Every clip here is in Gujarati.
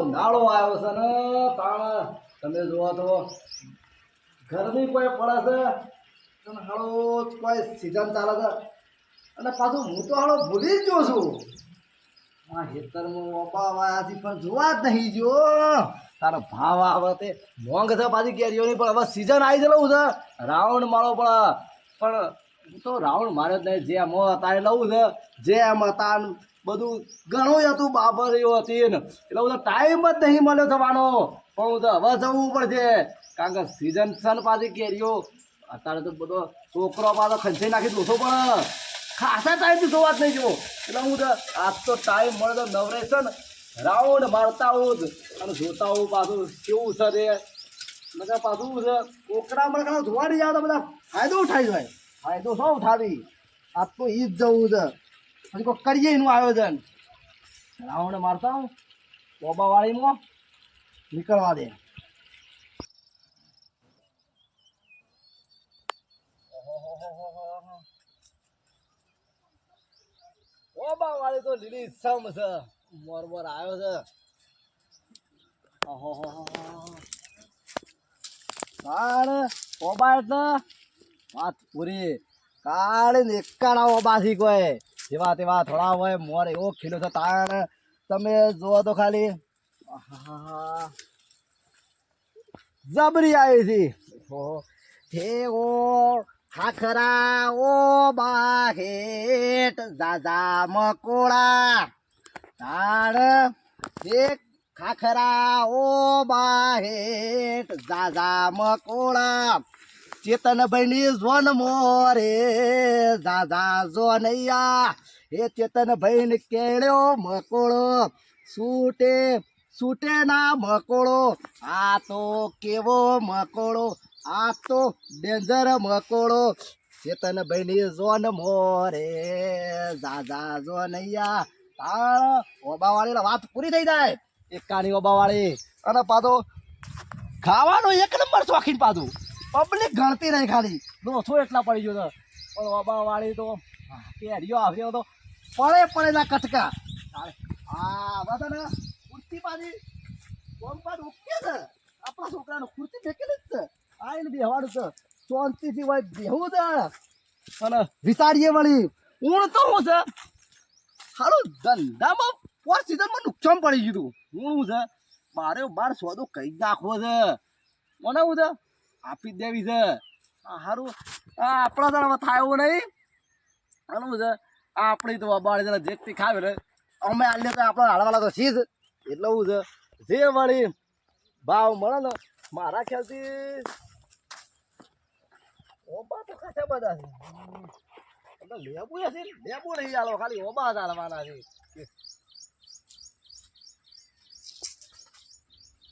ઉનાળો આવ્યો છે ને, તાણ. જોવો તો ગરમી કોઈ પડે છે? અને કોઈ સિઝન ચાલે છે. અને પાછું હું તો હાળો ભૂલી જ ગયો છું. ખેતરમાં ઓપા વાયાથી પણ જોવા જ નહીં જો. તારો ભાવ તે મોંઘ છે પાછી કેરીઓની, પણ હવે સિઝન આવી ગયેલું છે. રાઉન્ડ મારો પણ હું તો રાઉન્ડ મારે જ નહીં. જેમ તારે લઉં છે જેમ હતા બધું ઘણું હતું, બાબરીઓ હતી ને. એટલે બધો ટાઈમ જ નહીં મળ્યો થવાનો. પણ હું તો હવે જવું પડશે. કારણ કે સિઝન છે પાછી કેરીઓ. અત્યારે તો બધો છોકરો પાછો ખંચાઈ નાખી દોસો પણ. ખાસા ટાઈમથી જોવા જ નહીં જુઓ. એટલે હું તો આજ તો ટાઈમ મળે તો નવરેશ છે ને રાઉન્ડ મારતા હોઉં જ અને જોતા હોઉં પાછું કેવું છે રે? નકર પાછું છે કોકડા મરકડા જોવા નહીં જાવ બધા ફાયદો ઉઠાવી જાય. ફાયદો શું ઉઠાવી? આજ તો ઈ જ જવું છે. પછી કોઈ કરીએ એનું આયોજન. રાઉન્ડ મારતા હું, બોબાવાળીમાં નીકળવા દે. બોબા વાળી તો લીલી સમ છે. મોર મોર આવ્યો છે. કાળ ઓબા એટલે? વાત પૂરી. કાળ ને એકાણા ઓબાથી કોઈ. જેવા તેવા થોડા હોય, મોર એવો ખીલો છે તાણ. તમે જોવો તો ખાલી. જબરી આવી ઓહો. હે ઓ ખાખરા ઓ બા હેટ જાજા મકોડા તાણ એક ખાખરા ઓ બા હેટ જાજા મકોડા ચેતનભાઈ ની જોન મોરે દાદા જોનૈયા એ ચેતનભાઈ ને કેળ્યો મકોળો સૂટે સૂટે ના મકોળો આ તો કેવો મકોળો આ તો ડેન્જર મકોડો ચેતન ભાઈ જોન મોરે દાદા જોનૈયા તાણ ઓબાવાળી વાત પૂરી થઈ જાય. એકાની ઓબાવાળી. અને પાછો ખાવાનો એક નંબર શોખીન પાછું. પબ્લિક ગણતી નહીં ખાલી. દોસો એટલા પડી ગયો પણ ઓબાવાળી વાળી તો કેરીઓ આવ્યો તો પડે પડેલા કટકા. હા બધા ને કુર્તી પાછી કોમ પાછું ઉકે છે. આપણા છોકરાનું કુર્તી ફેંકેલી જ છે. આઈને બેહવાનું છે. શાંતિથી ભાઈ બેહવું છે અને વિચારીએ વળી ઊણ તો છે? સારું ધંધામાં પોર સિઝનમાં નુકસાન પડી ગયું ઊણ છે? મારે બાર સોદો કઈ નાખવો છે. મને શું છે? આપી દેવી છે. આ આપણા જણામાં થાય એવું નહીં. આનું છે? આ આપણી તો બાળી જણા જેકથી ખાવે ને, અમે આલે તો આપણા હાડવાલા તો છીએ જ. એટલે હું છે? જે વળી ભાવ મળે ને, મારા ખ્યાલથી ઓબા તો ખાસા બધા છે. લેબુ છે લેબુ નહીં ચાલો ખાલી ઓબા ચાલવાના છે.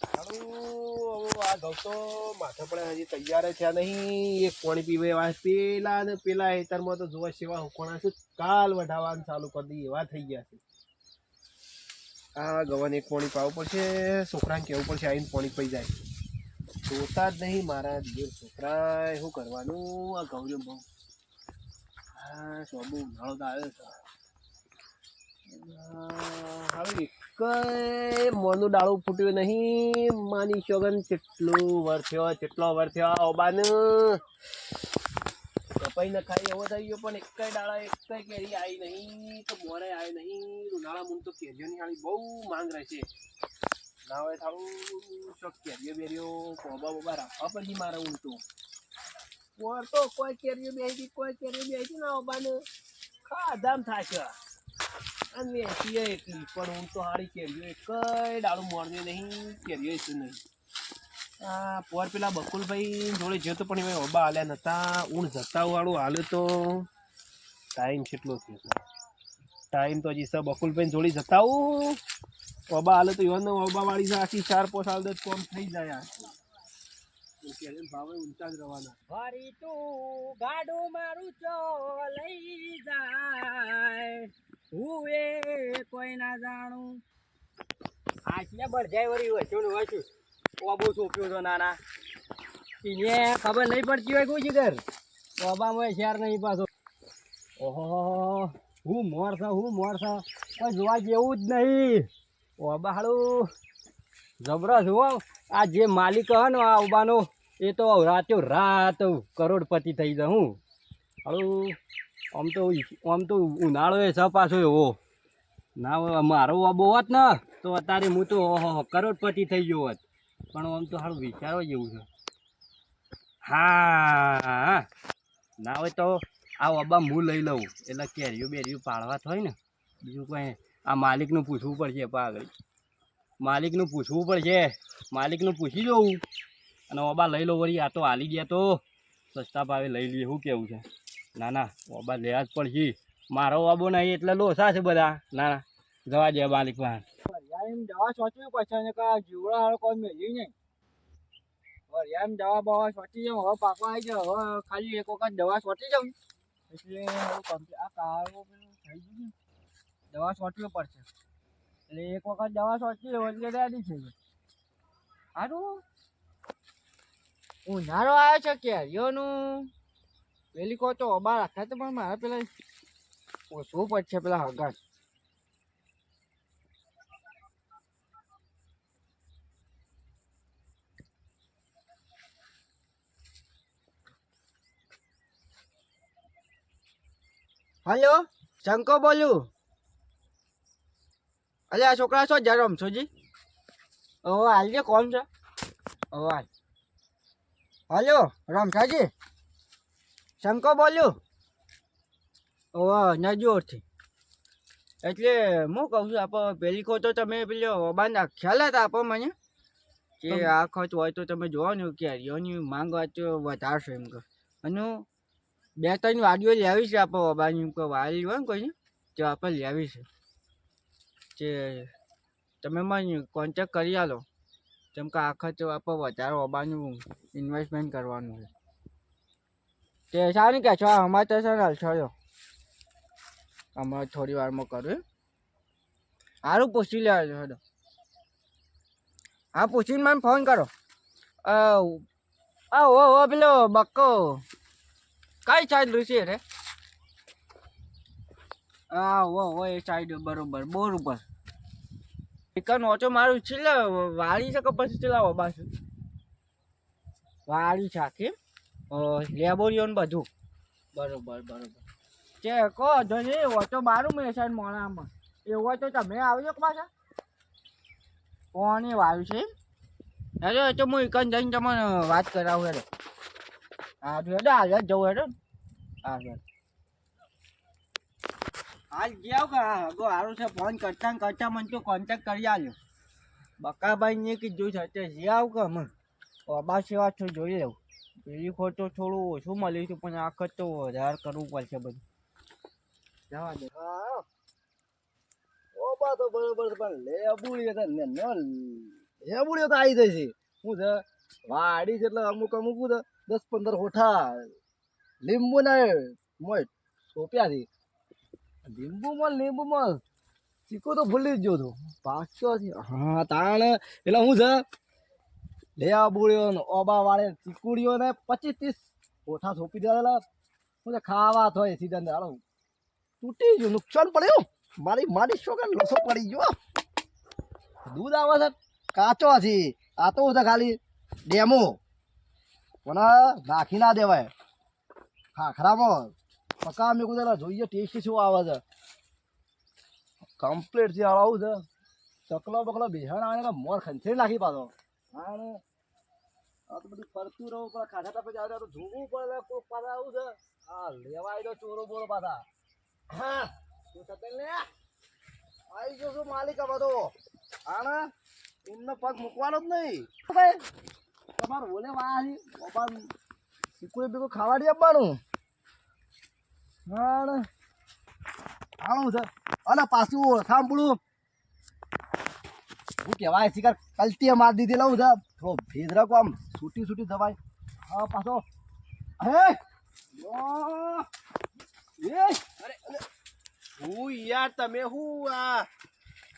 હારું, હવે આ ઘઉં તો માથે પણ હજી તૈયાર થયા નહીં. એક પાણી પીવે એવા પેલા પેલા હેતરમાં તો જોવા સેવા હુકોણા છે. કાલ વઢાવાનું ચાલુ કરી દઈએ એવા થઈ ગયા છે. આ ગવાને એક પાણી પાવું પડશે છોકરાને કહેવું પડશે આવીને પાણી પી જાય. જોતા જ નહીં મારા દિયર છોકરા શું કરવાનું? આ ગૌરવ બહુ. હા સોબુ ઉનાળો તો આવ્યો છે. હવે એક મોનું ડાળું ફૂટ્યું નહીં. માની શોગન કેટલું વર થયો કેટલો વર થયો ઓબાન. કપાઈ ન ખાઈ એવો થઈ ગયો, પણ એકય ડાળા એકય કેરી આવી નહીં, તો મોરે આવી નહીં. ઉનાળા મૂન તો કેરીઓની હાળી બહુ માંગ રહેશે. ના હોય થાળું શોખ કેરીઓ બેરીઓ કોબા બોબા રાખવા પડશે મારે હું તો કોર તો કોઈ કેરીઓ બેસી, કોઈ કેરીઓ બેસી ના ઓબાને ખાધામ થાશે અને વેચીએ એટલી પણ હું તો હારી કેરીઓ એક ડાળું મોડ્યું નહીં, કેરીઓ એસું નહીં. આ પોર પેલા બકુલભાઈ જોડે જતો પણ એ ઓબા હાલ્યા નતા ઊણ જતા વાળું હાલે તો ટાઈમ કેટલો થયો ટાઈમ તો હજી સર બકુલભાઈ જોડી જતા આવું. ઓબા હાલે તો યોને ઓબા વાળી છે, આખી ચાર પોસ હાલ દે કોમ થઈ જાય આ. ભાવે જ તું ગાડું મારું ચો લઈ જાય. હું એ કોઈ ના જાણું. આશિયા બળજાય વળી વચ્ચે ને વચ્ચે ઓબો સોંપ્યો તો નાના. એને ખબર નહીં પડતી હોય કોઈ જીગર. ઓબામાં શેર નહીં પાછો. ઓહો, હું મોર છે, હું મોર છે. કોઈ જોવા જેવું જ નહીં. ઓબા જબરા જુઓ, આ જે માલિક હે ને આ ઓબાનો એ તો રાત્યો રાત કરોડપતિ થઈ જાય હું. હળું, આમ તો આમ તો ઉનાળો એ છે પાછો એવો. ના, મારો ઓબો હોત ને, તો અત્યારે હું તો કરોડપતિ થઈ ગયો હોત. પણ આમ તો સારું વિચારવા જેવું છે. હા, ના હોય તો આ ઓબા હું લઈ લઉં. એટલે કેરીઓ બેરીઓ પાડવા થાય ને, બીજું કંઈ આ માલિકનું પૂછવું પડશે પા આગળ. માલિકનું પૂછવું પડશે. માલિકનું પૂછી જોવું અને ઓબા લઈ લો વળી, આ તો હાલી ગયા તો. સસ્તા ભાવે લઈ લઈએ શું કેવું છે? ના ના, ઓબા લેવા જ પડશે. મારો અબો નહીં, એટલે લોસા છે બધા. ના ના, જવા દે માલિક પાસે દવા સોચવી પડશે ને કા જીવડા હાળ કોઈ મેળવી નહીં. એમ દવા બવા સોચી જાઉં, હવે પાકવા આવી જાઉં ખાલી એક વખત દવા સોચી જાઉં. એટલે આ કાળો થઈ ગયું દવા સોચવી પડશે. એટલે એક વખત દવા લઉં એટલે રેડી છે સારું ઉનાળો આવ્યો છે કેરીઓનું પેલી કહો તો અબા રાખ્યા તો પણ મારે પેલા ઓછવું પડશે પેલા હગા હલો શંકો બોલું? અલે આ છોકરા છો જરમ છોજી ઓ હાલજે કોણ છે. ઓ હાલ. હલો રમસાજી. શંકો બોલ્યો? ઓ નજોરથી એટલે હું કહું છું આપણે પેલી ખોટો તમે પેલો બાંધા ખ્યાલ હતા આપો મને? કે આ ખર્ચ હોય તો તમે જોવો ને કેરીઓની માંગ તો વધારશે એમ કે અને બે ત્રણ વાડીઓ લેવી છે આપો ઓબાની કોઈ વાળી હોય ને કોઈ તો આપણે લેવી છે. કે તમે મને કોન્ટેક કરી આલો. કેમ કે આખા તો આપણે વધારે ઓબાનું ઇન્વેસ્ટમેન્ટ કરવાનું છે. તે સારું કે છો? અમારે તો સર હાલ છો અમારે થોડી વારમાં કરું સારું પૂછી લેજો હેડો હા, પૂછીને મને ફોન કરો. ઓ ઓ પેલો બક્કો. કઈ સાઈડ લુસી રે? હા ઓ હો, એ સાઈડ બરોબર બોર ચિકન ઓછો મારું છેલ્લે વાળી છે કે પછી ચલાવો બાસુ. વાળી છે આખી. લેબોરિયો ને બધું. બરોબર બરોબર. છે કહો, જો ઓછો મારું મેં સાઈડ મોણામાં એવું તો તમે આવજો પાછા. કોને વાળું છે? અરે તો હું એકન જઈને તમને વાત કરાવું હેડો. હા, હેડો, હાલ જ જવું હેડો હા, હેડો. હાલ ગયા કે હગો સારું છે ફોન કરતા ને કરતા મને તો કોન્ટેક્ટ કરી આલ્યો. બકાભાઈ ને કીધું છે તે જે આવ કે મને બાબા સેવા છો જોઈ લઉં પેલી ખોટો થોડું ઓછું મળ્યું હતું પણ આખત તો વધારે કરવું પડશે બધું. જવા દે. ઓબા તો બરોબર છે, પણ લેબુડીએ તો ને, ન લેબુડીએ તો આવી જાય છે શું છે? વાડી છે એટલે અમુક અમુક દસ પંદર હોઠા લીંબુ ના મોય સોપ્યા છે લીંબુ મળ લીંબુ મળ ચીકો તો ભૂલી જ ગયો તો. પાછો હા, તાણ. એટલે હું છે? લેબુડીઓ ને ઓબા વાળે ચીકુડીઓ ને પચીસ ત્રીસ કોઠા સોંપી દેલા છે. ખાવા થાય સીધા હાલો. તૂટી ગયું. નુકસાન પડ્યું મારી મારી છોકરા લોસો પડી ગયો. દૂધ આવે છે. કાચો છે. આ તો છે ખાલી ડેમો. પણ નાખી ના દેવાય. ખાખરામાં. પકા મેં કુદાલા જોઈએ, ટેસ્ટ શું આવે છે. કમ્પ્લીટ છે આવું છે. ચકલો બકલો બેહણ આવે મોર ખંચેરી નાખી પાછો. હા આ તો રહું ખાધા તપે તો જોવું કોઈ પાછા આવું છે. હા લેવાય તો ચોરો બોરો પાછા. હા તું આવી ગયો શું માલિક આ બધો. આને એમનો પગ મૂકવાનો જ નહીં. તમારું ઓલે વાહી બાપા શીકુએ બીકું ખાવા દે આપવાનું. આણું છે પાછું સાંભળું હું કહેવાય, શિકાર? કલતી મારી દીધી, લઉં છે થોડો ભેજ આમ. છૂટી છૂટી દવાય હા, પાછો. હે. એ. હું યાર, તમે હું આ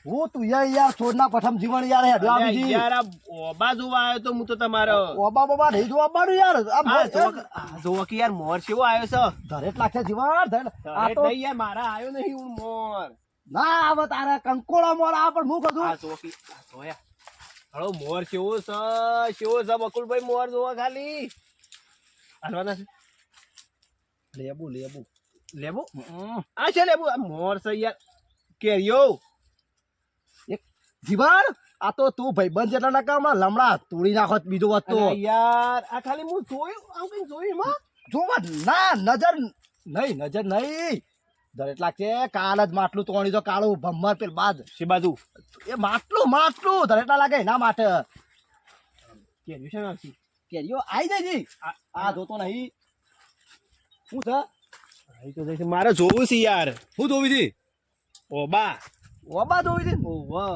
હું તું યાર યાર છોડના પ્રથમ જીવન યાર હેડવા અલ્યા યાર ઓબા જોવા આવ્યો તો હું તો તમારો ઓબા બોબા નહીં જોવા પાડું યાર. આ જોવો કે- યાર મોર કેવો આવ્યો છે? ધરેટ લાગશે જીવન ધરેટ. આ તો નહીં યાર મારા આવ્યો નહીં હું મોર. ના આવ તારા કંકોળો મોર આ પણ હું કધું આ જોવો કે જોયા. હળો મોર કેવો છે? કેવો છે બકુલભાઈ મોર જોવો ખાલી? હલવાના છે. લેબુ લેબુ. લેબુ? આ છે લેબુ. મોર છે યાર. કેરીઓ. જીવન? આ તો તું ભાઈબંધ જેટલા ના કામ લમડા તોડી નાખો બીજો વાત તો યાર આ ખાલી હું જોયું આવું કઈ જોયું એમાં? જોવા ના નજર નહીં નજર નહીં. ધરેટ લાગશે કાલ જ માટલું તોડી તો કાળું ભમ્મર પેલ બાદ. છે બાજુ એ માટલું માટલું ધરેટલા લાગે ના માટે. કેરીઓ છે? નાખી કેરીઓ આઈ જાય જી. આ- જોતો નહીં. શું છે? આવી મારે જોવું છે યાર. શું જોવી છી? ઓબા. ઓબા જોવી છે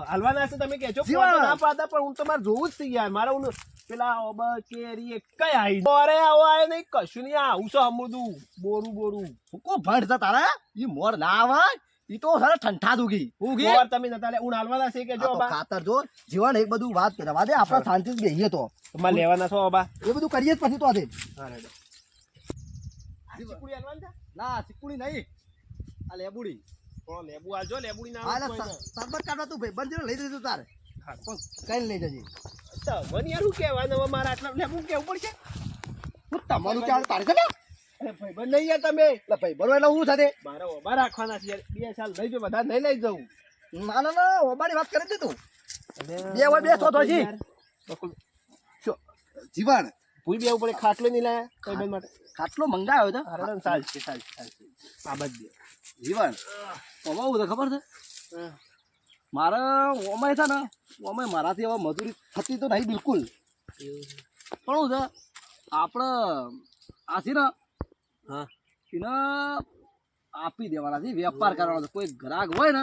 હાલવાના છે તમે કહેજો. ના પાડતા પણ હું તો મારે જોવું જ છે યાર. મારા હું પેલા ઓબા કેરી કઈ આવી અરે આવો આયો નહીં કશું નહીં આવું છો અમુદું બોરું બોરું. કો ભણ છે તારા? ઈ મોર ના આવે ઈ તો સારા ઠંઠા દુગી ઉગી. મોર તમે નતા લે હું હાલવાના છે કે જો ઓબા ખાતર જો જીવન એક બધું વાત કરવા દે. આપણે શાંતિ બેહીએ તો. તમારે લેવાના છો ઓબા એ બધું કરીએ જ પછી તો રેડો ચીકુડી હાલવાના ના સિકુડી નહીં. આ લેબુડી. થોડો લેબુ આલજો લેબુડી ના હા આવે એટલે સરબત કાઢવા તું ભાઈ બંધ લઈ દીધું તારે. પણ કઈ લઈ જજે? તમને યાર શું કહેવાનું હવે મારે આટલા લેબુ કેવું પડશે? હું તમારું ચાલ તારે છે ને? અરે ભાઈબંધ નહીં યાર તમે. એટલે ભાઈ બરોબર એટલે હું સાથે? મારે ઓબા રાખવાના છે બે સાલ લઈ બધા નહીં લઈ જવું. ના ના ના ઓબાની વાત કરી દે તું. બે હોય બે સો તો હજી. બકુલ બેવું પડે ખાટલો નહીં લાયા ભાઈબંધ માટે. ખાટલો મંગાવ્યો હતો હરડન સાલ છે સાલ છે, સાલ આ બધી જીવન ઓમાં હું ખબર છે? મારે ઓમાય છે ને ઓમાય મારાથી હવે મજૂરી થતી તો નહીં બિલકુલ. પણ હું છે આપણે આથી ને હા. એને આપી દેવાના છે વેપાર કરવાનો છે. કોઈ ગ્રાહક હોય ને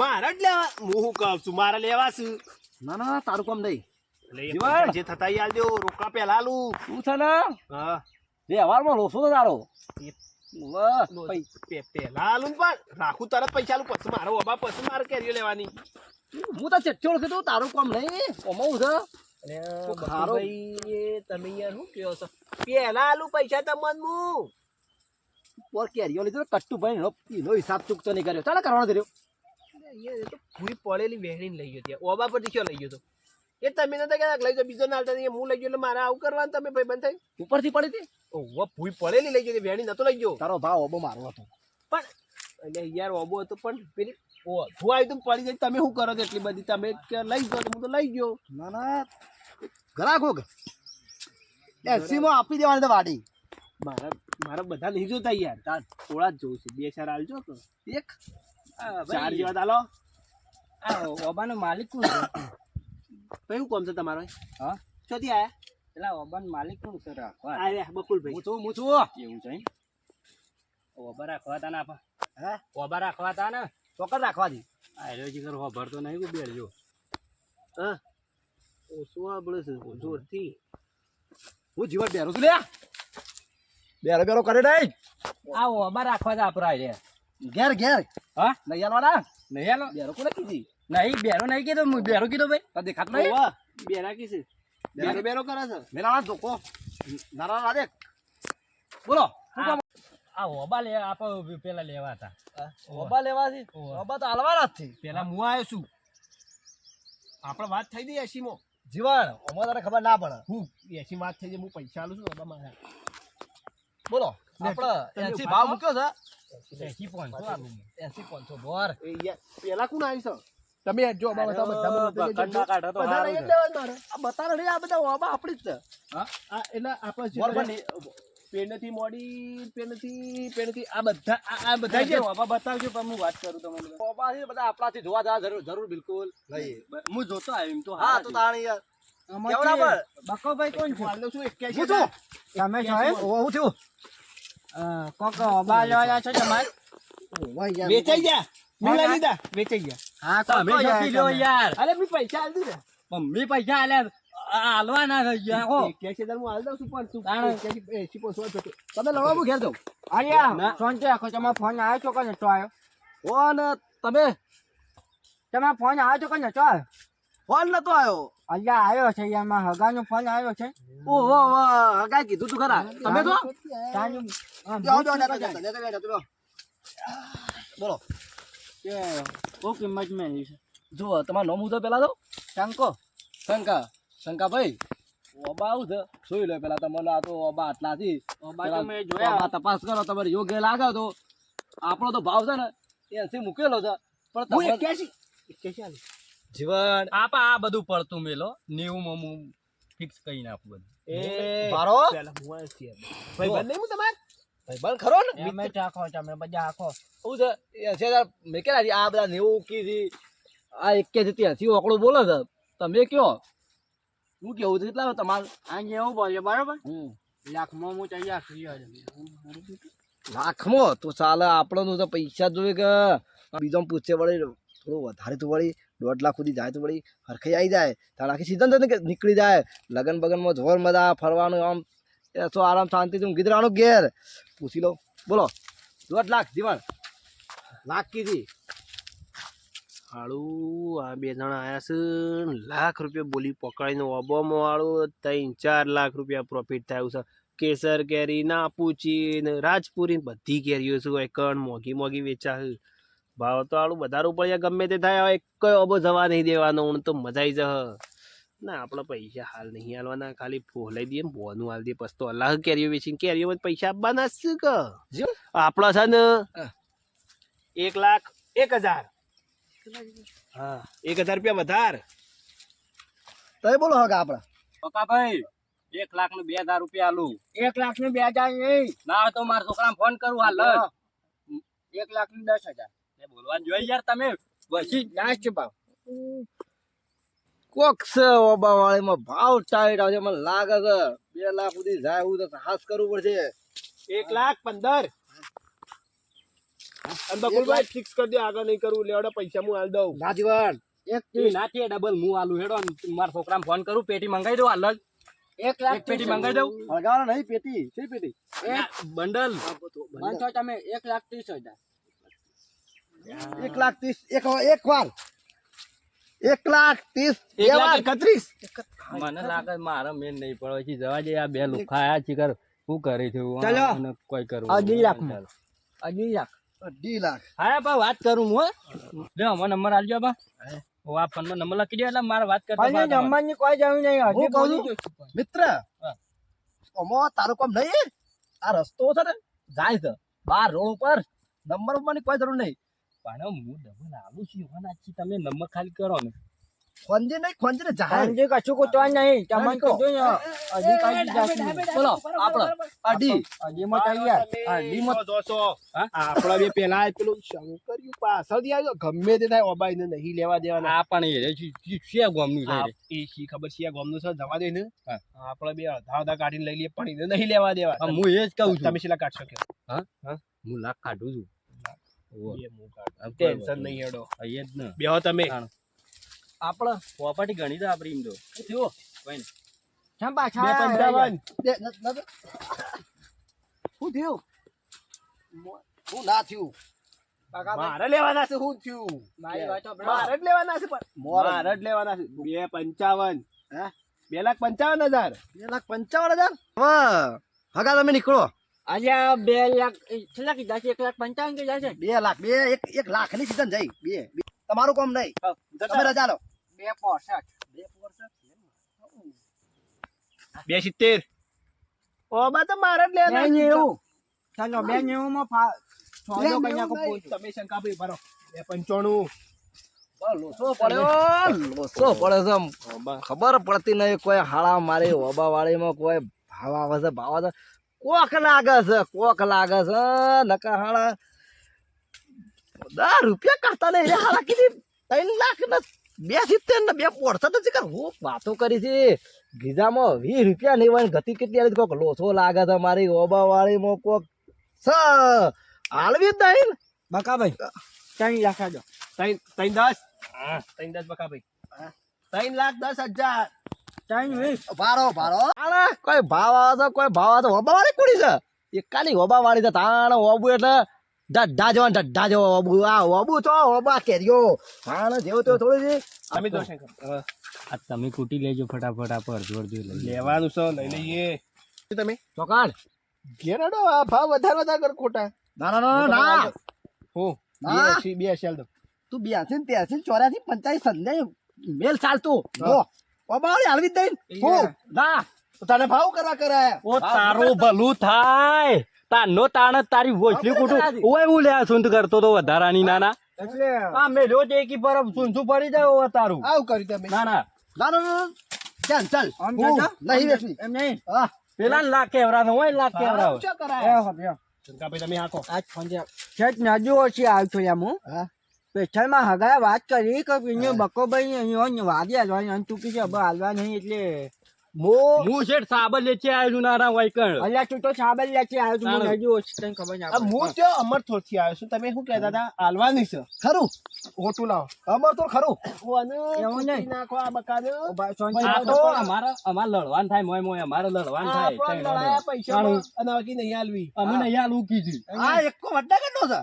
મારે જ લેવા હું કહું છું મારે લેવા છું ના ના તારું કામ નહીં. જીવન. જે થતા આલ. શું છે ને? હા. વ્યવહારમાં લોસો તો તારો. એ વાહ, લો, પૈ- પે- પહેલા આલું પણ રાખું તરત પૈસા આલું પછી મારો ઓબા પછી મારે કેરીઓ લેવાની. હું તો ચેચ્ચોળ કીધું તારું કામ નહીં. હું છે. તમે યાર શું કહો છો? પહેલા આલુ પૈસા તમને હું પોર કેરીઓ લીધો કટ્ટુ ભાઈ એનો હિસાબ ચૂકતો નહીં કર્યો. ચાલે કરવાનો કર્યો. પૂરી પડેલી વહેણીને લઈ ગયો ત્યાં. ઓબા પરથી ક્યાં લઈ ગયો તો? એ તમે નતા કહેતા લઈ જાઓ બીજો નાલતા નહીં, હું લઈ ગયો એટલે મારે આવું કરવાનું તમે ભાઈ બંધ થઈ? ઉપરથી પડી હતી? ઓહો ભૂઈ પડેલી લઈ ગઈ વેણી નતો લઈ ગયો. તારો ભાવ ઓબો મારો હતો. પણ એટલે યાર ઓબો હતો પણ પેલી ઓ હું આવી તો પડી જાય તમે શું કરો એટલી બધી? તમે કે લઈ ગયો હું તો લઈ ગયો. ના ના. ગ્રાહક હોગ એસી માં આપી દેવાની તો વાડી. મારા મારા બધા નહીં જોતા યાર. તાર થોડા જ જોઉં છે. બે ચાર આલજો તો. એક. આ ચાર જેવા ચાલો આ ઓબાનો માલિક કોણ ભાઈ કોમ છે તમારો? હા? ચોથી આયા? પેલા ઓબન માલિકનું છે રાખવા. આ રહ્યા બકુલભાઈ. હું છું હું છું એવું છે? ઓબા રાખવા તા ના હે? ઓબા રાખવા તા ને? ચોકર રાખવા દી. આ રહ્યો કરો ઓબર તો નહીં કોઈ બેરજો હા? ઓછું આપણે છે જોરથી. હું જીવન બેરો છું લ્યા બેરો બેરો કરે નહીં. આ ઓબા રાખવા તા આપરા રે ઘેર ઘેર. હા? નહીં આલવાના નહીં હાલો બેરો કોને કીધી નહીં બેરો નહીં કીધો હું બેરો કીધો ભાઈ. તો દેખાત નહીં? બેરા કી છે બેરો બેરો કરે છે. મેરા ના ધોકો. નારા ના દેખ બોલો આ ઓબા લે આપ પેલા લેવા હતા. ઓબા લેવા છે. ઓબા તો હાલવાના જ છે. પેલા હું આવ્યો છું. આપણે વાત થઈ ગઈ એસીમાં. જીવન ઓમાં તને ખબર ના પડે. હું? એસી વાત થઈ જાય હું પૈસા આલું છું બાબા મારા. બોલો આપણે એસી ભાવ મૂક્યો છે? એસી પાંચસો આલું. એસી પાંચસો બોર પેલા કોણ આવી છે? તમે જો બધા બધા મારે. આ બધા ઓબા આપણી જ છે. આ એટલે આપણે પેનથી મોડી પેનથી પેનથી આ બધા આ બધા જે ઓબા બતાવજો પણ હું વાત કરું તમને ઓબા છે બધા આપણાથી જોવા જવા જરૂર જરૂર બિલકુલ. નહીં હું જોતો આવ્યો એમ તો હા તો તાણી યાર? બકોભાઈ કોણ છે? હું હું તમે છો એમ? હું છું. કોક ઓબા લેવા છો તમારે? વેચાઈ ગયા. મેં લઈ લીધા વેચાઈ ગયા. હા તો અમે જોતી લો યાર. અરે મેં પૈસા આલ દીધા. મમ્મી પૈસા આલ્યા આ હાલવા ના થઈ ગયા હો હજાર હું આલી દઉં છું પણ તું. એક્યાસી એસી પોસવા છો તમે લડવા હું ઘેર જાઉં આયા સોનતે આખો તમારો ફોન આવ્યો છો કે નતો આવ્યો? ફોન તમે? તમારો ફોન આવ્યો છો કઈ નતો ફોન નતો આવ્યો. અલ્યા આવ્યો છે એમાં હગાનો ફોન આવ્યો છે. ઓહો હગા કીધું તું ખરા. તમે તો. બોલો. કે બહુ કિંમત મેં છે. જુઓ તમારું નામ શું પેલા તો શંકો. શંકા. શંકાભાઈ ઓબા છે જોઈ લો પેલા તમને આ તો ઓબા આટલાથી ઓબા તપાસ કરો તમારે યોગ્ય લાગે તો. આપણો તો ભાવ છે ને એસી મૂકેલો છે. પણ તમે એક્યાસી એક્યાસી જીવન. આપા આ બધું પડતું મેલો. નેવું મમું ફિક્સ કરીને આપું બધું. એ મારો ભાઈ બંને હું તમારે? ભાઈ ખરો ને? તમે ચાખો તમે બધા આખો. હું છે? એસી મેં કેલા આ બધા નેવું કી આ એક્યાસી ત્યાંથી ઓકડો બોલે છે. તમે કયો? હું કેવું છે કેટલા તમારે એવું બોલ્યો બરોબર? લાખમાં હું તૈયાર છું લાખમાં? તો ચાલે આપણને તો પૈસા જોઈએ કે બીજો પૂછે વળી થોડું વધારે તો વળી દોઢ લાખ સુધી જાય તો વળી હરખાઈ આવી જાય. તાર આખી સીઝન તો ને નીકળી જાય. લગન બગનમાં જોર મજા ફરવાનું આમ એસો આરામ શાંતિથી ઊંઘી રહેવાનું ઘેર. પૂછી લો બોલો. દોઢ લાખ, જીવન. લાખ કીધી. હાળું, આ બે જણા આવ્યા છે. લાખ રૂપિયા બોલી પકડીને ઓબોમો વાળું ત્રણ ચાર લાખ રૂપિયા પ્રોફિટ થયું છે. કેસર કેરી ને રાજપુરી ને બધી કેરીઓ છે. એક મોંઘી મોઘી મોઘી વેચા છે ભાવ તો આળું વધારે ઉપર ગમે તે થાય એક એક ઓબો જવા નહીં દેવાનો. હું તો મજા આવી જશે. ના આપણે પૈસા હાલ નહીં હાલવાના ખાલી ફોલાઈ દઈએ બોનું હાલ દઈએ. પછી તો અલગ કેરીઓ વેચીને કેરીઓમાં પૈસા આપવાના છે કે આપણા છે ને એક લાખ એક હજાર. હા એક હજાર રૂપિયા વધાર. તમે બોલો હગા આપણા. પકાભાઈ એક લાખનું બે હજાર રૂપિયા આલું. એક લાખનું બે હજાર નહીં ના તો મારા છોકરાને ફોન કરું હાલ એક લાખનું દસ હજાર. બોલવાનું જોઈ યાર તમે. પછી લાસ્ટ ભાવ કોક છે ઓબા ભાવ ટાઈટ આવશે મને લાગે છે બે લાખ સુધી જાય એવું તો સાહસ કરવું પડશે. એક લાખ પંદર. અને બકુલભાઈ ફિક્સ કરી દે આગળ નહીં કરવું. લેવડે પૈસા હું હાલ દઉં. ના જીવન. એક એ ડબલ હું આલું. હેડો ને મારા છોકરાને ફોન કરું પેટી મંગાવી દઉં હાલ એક લાખ પેટી મંગાવી દઉં. હળગાવાનો નહીં પેટી. શી પેટી? બંડલ તમે એક લાખ ત્રીસ હજાર એક લાખ ત્રીસ. એક એક વાર. એક લાખ ત્રીસ એક લાખ એકત્રીસ. મને લાગે મારા મેન નહીં પડે. પછી જવા દે આ બે લુખા આયા છે કર શું કરી છે? હું કોઈ કરું અઢી લાખમાં. અઢી લાખ અઢી લાખ. હા બા વાત કરું હું હો. લે અમારો નંબર આલજો બા. હું આ ફોનમાં નંબર લખી દો એટલે મારે વાત કરતા અને જમવાની કોઈ જવું નહીં. હજી હું કહું. મિત્ર અમો તારું કામ નહીં? આ રસ્તો છે ને જાય છે. બાર રોડ ઉપર નંબર ઉપરની કોઈ જરૂર નહીં. પણ હું ડબલ આલું છું એવાના જ તમે નમક ખાલી કરો ને. ખોંજે નહીં ખોંજે ને જાય. ખોંજે કશું કૂટવાનું નહીં તમને તો જો અજી કાઈ જાસી. બોલો આપણે અઢી હજી માં તૈયાર. અઢીમાં જોશો આપણો બે પેલા પેલું શંકર્યું પાછળથી આવ્યો. ગમે તે થાય ઓબાઈ ને નહીં લેવા દેવાના. આ પણ એ છે- ગોમનું છે. છે. એ શી ખબર છે ગોમનું છે? જવા દે ને. હા. આપડે બે અડધા અડધા કાઢીને લઈ લઈએ પણ એને નહીં લેવા દેવા. હું એ જ કહું છું. તમે શેલા કાઢશો કે? હું? લાખ કાઢું છું. બે હું કાઢું. હા, ટેન્શન નહીં હેડો. હા, જ ને. બેહો તમે. આપણે પ્રોપર્ટી ગણી તો આપણી એમ તો. શું કોઈ. કેમ પાછા? પંચાવન શું થયું? શું ના થયું. મારે લેવાના છે શું થયું? મારી વાત મારે જ લેવાના છે મારે. જ લેવાના છે. બે પંચાવન. હે? બે લાખ પંચાવન હજાર. બે લાખ પંચાવન હજાર? હા હગા તમે નીકળો. અલ્યા બે લાખ કેટલા કીધા છે? એક લાખ પંચાવન કીધા છે? બે લાખ બે એક એક લાખની સીઝન જઈ. બે. તમારું કામ નહીં. તમે રજા લો. બે પોસઠ. બે બે સિત્તેર. ઓમાં તો મારે જ લેવાના નહીં એવું ચાલો બે નેવું માં ફા- સોદો કન્યા કો પૂછ. તમે શંકાભાઈ ભરો બે પંચાણું. પડ્યો. લોસો પડે. છે ખબર પડતી નહીં કોઈ હાળા મારી ઓબા વાળીમાં કોઈ ભાવ આવે છે ભાવ આવે છે. કોક લાગે છે કોક લાગે છે નકા હાળા દસ રૂપિયા કરતા નહીં રે હાળા કીધી ત્રણ લાખ ને બે સિત્તેર ને બે પોડસઠ જ કર હું વાતો કરી છે ગીજામાં વીસ રૂપિયા નહીં હોય ગતિ કેટલી આવી કોક લોચો લાગે છે મારી ઓબા વાળીમાં કોક સ. હાલવી જ નહીં ને. બકાભાઈ ત્રણ લાખ આજો. ત્રણ ત્રણ દસ? ત્રણ દસ બકાભાઈ. ત્રણ લાખ દસ હજાર. ત્રણ વીસ ભારો ભારો. આલા કોઈ ભાવ આવે છે કોઈ ભાવ આવે છે હોબા વાળી કુડી છે? એક કાલી હોબા વાળી છે તાણ હોબુ એટલે ઢઢા જેવા ને જેવો ઓબુ આ ઓબુ તો ઓબા કેરીઓ હાણ જેવો તો થોડું તમે આ તમે કૂટી લેજો ફટાફટ આ પર જોર જોઈ લેવાનું છે લઈ લઈએ. તમે? ચોકાડ ઘેર આ ભાવ વધારે વધારે કર ખોટા. ના ના ના ના. હું? બે બે હાલ દો તું બ્યાસી ને ત્યાસી ચોર્યાસી પંચાયત સંજય મેલ ચાલતું. જો હાલવી દઈ હું ના તને ભાવ કરવા કરાયા. ઓ તારું ભલું થાય. તાનો તાણ તારી વોચલી કુટું ઓય હું લે સુંદ કરતો તો વધારાની નાના. એટલે? આ તે એકી પર સુંસું પડી જાય ઓ તારું. આવું કરી દે ના ના. ના ના ચાલ ચાલ? નહીં વેચવી. એમ નહીં. હા. પેલા લાખ કેવરા હોય લાખ કેવરા ચો એ હો હો, ચંકા ભાઈ તમે હાકો. આજ ફોન છેક નદી ઓછી આવ્યો છું એમ હું. હા. પેઠાણમાં હગાએ વાત કરી કે બકોભાઈ વાદી હાલવાની અને છે હવે હાલવા નહીં એટલે હું હું શેઠ સાબર લેચી આવ્યો છું નાના વાયકણ. અલ્યા તું તો સાબલ લેતી આવ્યો છું મને હજુ ઓછી તને ખબર ના હું ત્યાં અમરથોરથી આવ્યો છું. તમે શું કહેતા હતા? હાલવાની છે. ખરું. હોટું લાવો. અમાર તો ખરું. એવું નહીં. નાખો આ બકાને. આ તો અમારા અમાર લડવાન થાય મોય મોય અમારે લડવાન થાય આપણો લડાયા પૈસા અને બાકી નહીં હાલવી. અમે નહીં આલું કીધું. આ એકો વડ્ડા કેટલો છે?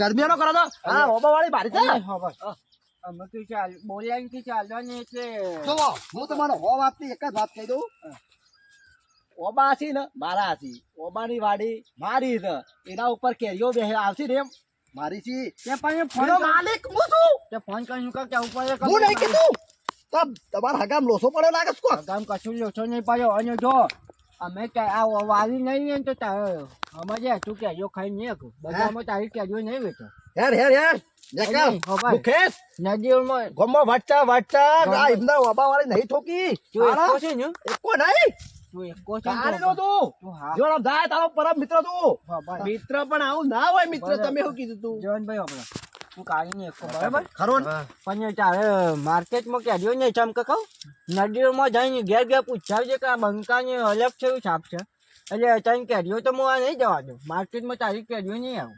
ગરમીનો કરો તો. આ ઓબા વાળી ભારી છે. અમે કઈ ચાલ બોલ્યા કે ચાલવાની એટલે જોવો હું તમારો હો વાતની એક જ વાત કહી દઉં. ઓબા ને મારા છે ઓબાની વાડી મારી છે. એના ઉપર કેરીઓ બે આવશે ને એમ. મારી છે. તે પણ ફોન માલિક હું છું? તે ફોન કરીને કહો કે ઉપર હું નહીં કીધું. તમ તમારા હગામ લોસો પડ્યો લાગે છે કોણ? ગામ કશું લોચો નહીં પડ્યો. અને જો અમે આ વાવી નહીં ને તો તારે સમજે તું ખાઈ નહીં બધામાં તારી કેરીઓ નહીં વેચો. હેડ હેડ હેડ દેખાવ. નહીં, હો ભાઈ. મુકેશ. નદીઓમાં ગમો વાટતા વાટતા. આ એમના ઓબા વાળી નહીં ઠોકી. એકો છે ને? એકો નહીં. તું એકો છે ને નો તું તું. જો આમ જાય તારો પરમ મિત્ર તું. મિત્ર પણ આવું ના હોય મિત્ર. તમે શું કીધું તું? જીવનભાઈ આપણે તું કાઢી ને એકો બરાબર? ખરો પણ તારે માર્કેટમાં કેરીઓ નહીં ચમકે કહું? નદીઓમાં જઈને ઘેર ઘેર પૂછાવજે કે આ બંકાની અલગ છે એવું છાપ છે. એટલે અત્યારે કેરીઓ તો હું આ નહીં જવા દઉં. માર્કેટમાં તારી કેરીઓ નહીં આવું.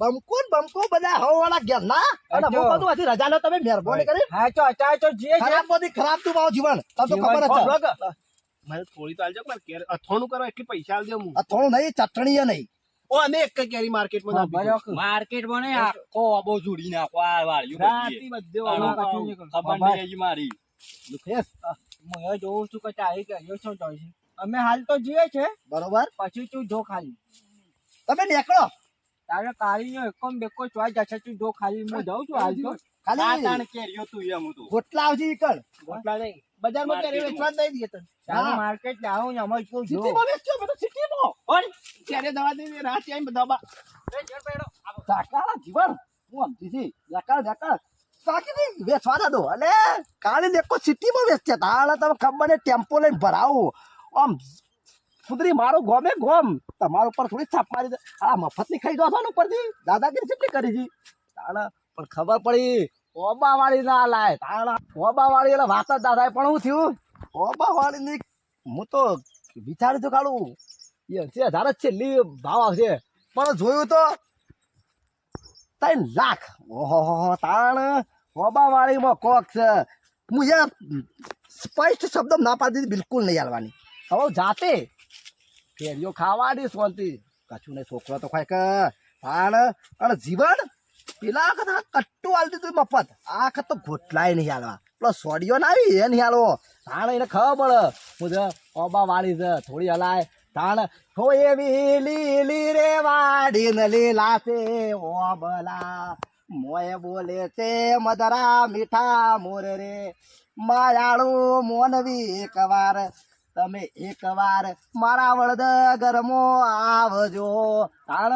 બમકો ને બમકો બધા હો વાળા ઘેર. ના? અને હું કહું હજી રજા લો તમે મહેરબાની કરી. હા ચો ચા ચો જે છે. ખરાબ બધી ખરાબ તું મારું જીવન. તને તો ખબર જ છે. મને થોડી તો આલજો મને કેર અથોણું કરો એટલી પૈસા આલજો હું. અથોણું નહીં ચટણી નહીં. ઓ અમે એક કેરી માર્કેટમાં હા, ના બરાબર. માર્કેટમાં ને આખો આબો જોડી નાખો આ વાળ્યું રાતી બધે આનો વાળો પાછું ખબર નહીં મારી. લુખેસ હું. એ જોઉં છું કે તારી કેરીઓ શું જોઈ છે અમે હાલ તો જીવે છે. બરોબર. પછી તું જો ખાલી. તમે નીકળો. તારે કાળીનો એકમ બેકો ચોઈ જશે તું જો ખાલી હું જાઉં છું હાલ તો. આ ખાલી તાણ કેરીઓ તું એમ તું. ગોટલા આવજી ઈકણ. ગોટલા નહીં. બજારમાં કેરી વેચવા દઈ નહીં દે તને. તારે માર્કેટ જાઉં ને અમે તું જો. સિટીમાં વેચજો બધું સિટીમાં. ઓર ત્યારે દવા દઈને રાત આવીને બધા બા- ઝાકાળા જીવન. હું સમજી છી. ઝાકાળ ઝાકાળ બાકી નહીં વેચવા ના દો. અને કાલે દેખો સિટીમાં વેચશે તાણે તમે ખબર ને ટેમ્પો લઈને ભરાવું. આમ સુધરી મારું ગોમે ગોમ. તમારા ઉપર થોડી છાપ મારી દે. આ મફતની ખાઈ દો ઉપરથી? દાદાગીરી કેટલી કરી હતી તાણે પણ ખબર પડી ઓબા વાળી ના લાય. તાણે ઓબા વાળી એટલે વાત જ દાદા પણ શું થયું? ઓબા વાળી ની હું તો વિચાર્યું તો કાઢું. છે હજાર જ છે લી ભાવ આવશે. પણ જોયું તો ત્રણ લાખ. ઓહો તાણ ઓબા વાળીમાં કોક છે. હું એ સ્પષ્ટ શબ્દ ના પાડી દીધી, બિલકુલ નહીં હાલવાની. હવે જાતે ફેરીઓ ખાવાની શાંતિ. કશું નહીં છોકરો તો ખાય કે તાણ અને જીવન? પેલા વખત કટ્ટું હાલતી તું મફત. આ વખત તો ઘોટલાય નહીં હાલવા. પેલો સોડિયો ના આવી એ નહીં હાલવો. તાણ એને ખબર હું છે ઓબા વાળી છે, થોડી હલાય. તાણ હો એવી લીલી રે વાડી ને લીલા છે, ઓબલા. મોય બોલે છે મદરા મીઠા મોર રે. માયાળું મોનવી એકવાર તમે એકવાર મારા વડદ ગરમો આવજો. તાણ